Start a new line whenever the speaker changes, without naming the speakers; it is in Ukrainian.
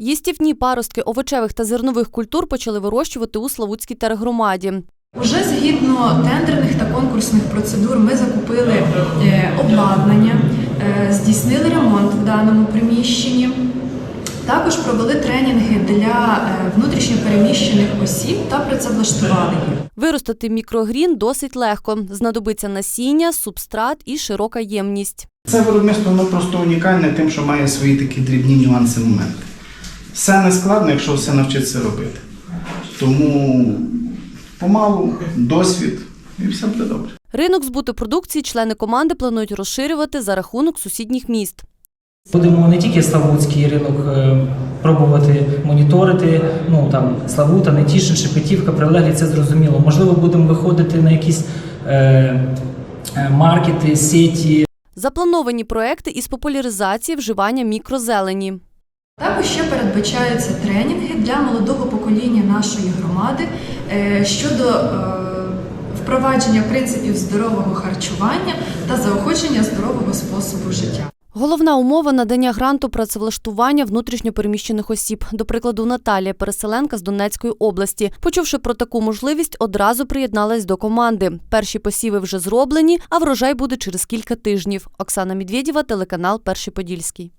Їстівні паростки овочевих та зернових культур почали вирощувати у Славутській тергромаді.
Уже згідно тендерних та конкурсних процедур ми закупили е, обладнання, е, здійснили ремонт в даному приміщенні. Також провели тренінги для е, внутрішньопереміщених осіб та працевлаштували їх.
Виростити мікрогрін досить легко. Знадобиться насіння, субстрат і широка ємність.
Це виробництво воно просто унікальне тим, що має свої такі дрібні нюанси моменти. Все не складно, якщо все навчитися робити. Тому помалу, досвід, і все буде добре.
Ринок збуту продукції члени команди планують розширювати за рахунок сусідніх міст.
Будемо не тільки Славутський ринок е, пробувати моніторити, ну там Славута, Нетішин, Шепетівка, прилеглі, це зрозуміло. Можливо, будемо виходити на якісь е, е, маркети, сеті,
Заплановані проекти із популяризації вживання мікрозелені.
Також ще передбачаються тренінги для молодого покоління нашої громади е, щодо е, впровадження принципів здорового харчування та заохочення здорового способу життя.
Головна умова надання гранту працевлаштування внутрішньопереміщених осіб. До прикладу, Наталія, переселенка з Донецької області. Почувши про таку можливість, одразу приєдналась до команди. Перші посіви вже зроблені, а врожай буде через кілька тижнів. Оксана Медведєва, телеканал Перший Подільський.